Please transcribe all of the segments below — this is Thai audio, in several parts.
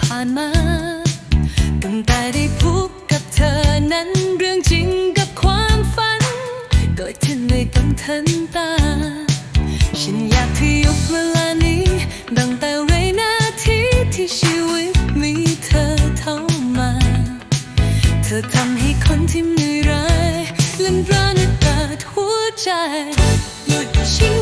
ผ่านมา ตั้งแต่ได้พบกับเธอนั้นเรื่องจริงกับความฝัน โดยที่ไม่ต้องทันตา ฉันอยากที่ยกเวลานี้ตั้งแต่ไรนาทีที่ชีวิตมีเธอเข้ามา เธอทำให้คนที่เหนื่อยร้ายเล่นร้านเปิดหัวใจหยุดชีวิ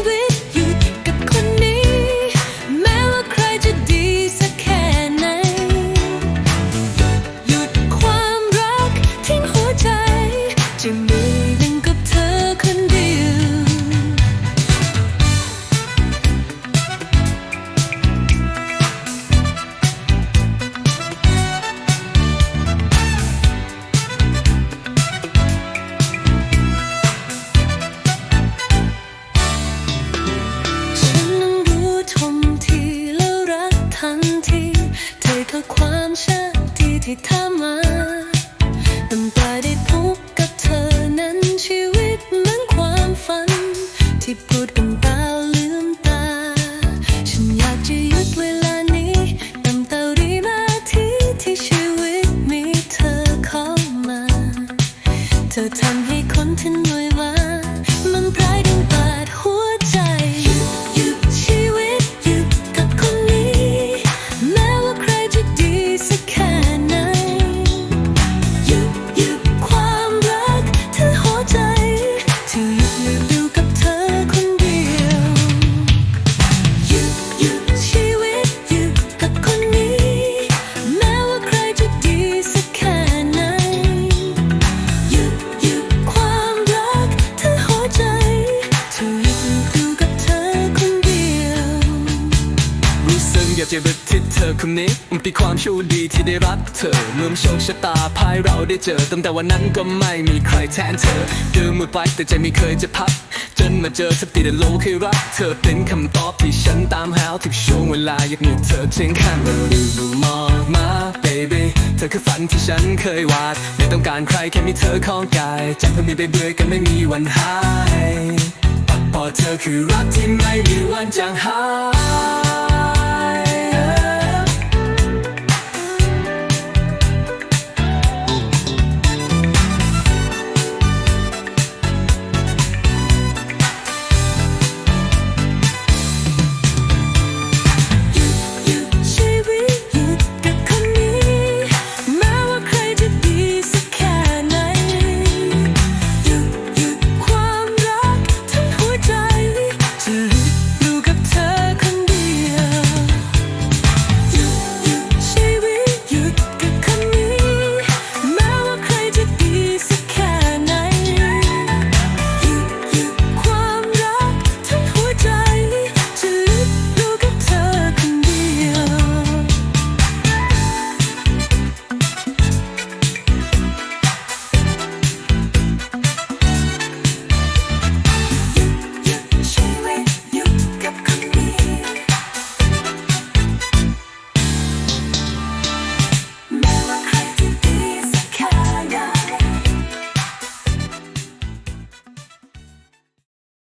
ความโชคดีที่ทำมาตั้งแต่ได้พบกับเธอนั้นชีวิตเหมือนความฝัน ที่พูดกันตาลืมตา ฉันอยากจะหยุดเวลานี้ตั้งแต่วินาทีที่ชีวิตมีเธอเข้ามา เธอทำให้คนที่เจะบัทิดเธอคนนี้มันเป็นความโชคดีที่ได้รักเธอเมื่อโชคชะตาพายเราได้เจอตั้งแต่วันนั้นก็ไม่มีใครแทนเธอเดินมือไปแต่ใจไม่เคยจะพัก จนมาเจอสักทีแต่โลกให้รัก เธอเป็นคำตอบที่ฉันตามหาทุกช่วงเวลาอยากมีเธอเชียงข้างมาดูมองมา baby เธอคือฝันที่ฉันเคยวาดไม่ต้องการใครแค่มีเธอของกายใจเพื่อมีไปเบื่อกันไม่มีวันหายพอเธอคือรักที่ไม่มีวันจางหาย